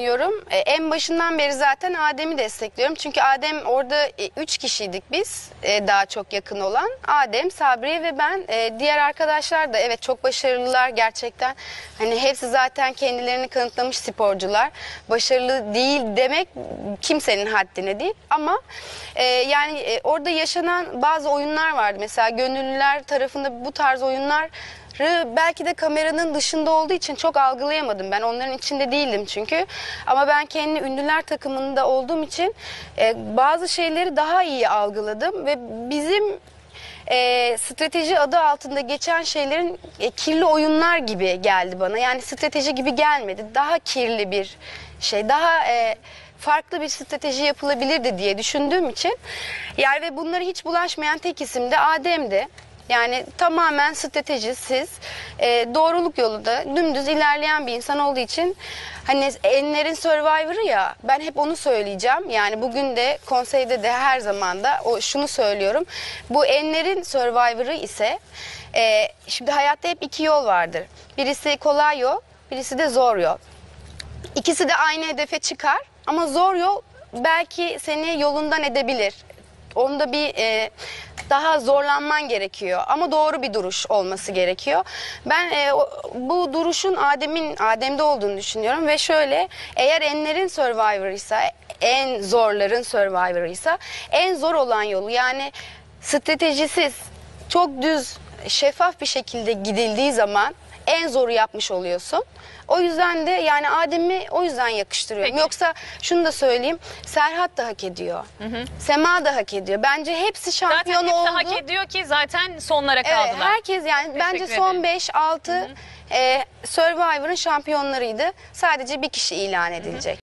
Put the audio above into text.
Yorum. E, En başından beri zaten Adem'i destekliyorum. Çünkü Adem orada e, üç kişiydik biz e, daha çok yakın olan. Adem, Sabriye ve ben. Diğer arkadaşlar da evet çok başarılılar gerçekten. Hani hepsi zaten kendilerini kanıtlamış sporcular. Başarılı değil demek kimsenin haddine değil. Ama yani orada yaşanan bazı oyunlar vardı. Mesela gönüllüler tarafında bu tarz oyunlar belki de kameranın dışında olduğu için çok algılayamadım. Ben onların içinde değildim çünkü. Ama ben kendi ünlüler takımında olduğum için e, bazı şeyleri daha iyi algıladım ve bizim e, strateji adı altında geçen şeylerin e, kirli oyunlar gibi geldi bana. Yani strateji gibi gelmedi. Daha kirli bir şey. Daha e, farklı bir strateji yapılabilirdi diye düşündüğüm için. Yani ve bunları hiç bulaşmayan tek isim de Adem'di. Yani tamamen stratejisiz, e, doğruluk yolunda dümdüz ilerleyen bir insan olduğu için hani Enler'in Survivor'ı ya ben hep onu söyleyeceğim. Yani bugün de konseyde de her zaman da o şunu söylüyorum. Bu Enler'in Survivor'ı ise e, şimdi hayatta hep iki yol vardır. Birisi kolay yol, birisi de zor yol. İkisi de aynı hedefe çıkar ama zor yol belki seni yolundan edebilir. Onda bir e, daha zorlanman gerekiyor ama doğru bir duruş olması gerekiyor. Ben e, bu duruşun Adem'in Adem'de olduğunu düşünüyorum ve şöyle eğer Enler'in Survivor'ı ise en zorların Survivor'ı ise en zor olan yolu yani stratejisiz çok düz şeffaf bir şekilde gidildiği zaman en zoru yapmış oluyorsun. O yüzden de yani Adem'i o yüzden yakıştırıyorum. Peki. Yoksa şunu da söyleyeyim. Serhat da hak ediyor. Sema da hak ediyor. Bence hepsi Zaten şampiyon hepsi oldu. hak ediyor ki zaten sonlara Evet, kaldılar. herkes yani bence Teşekkür son ederim. 5 6 e, Survivor'ın şampiyonlarıydı. Sadece bir kişi ilan edilecek.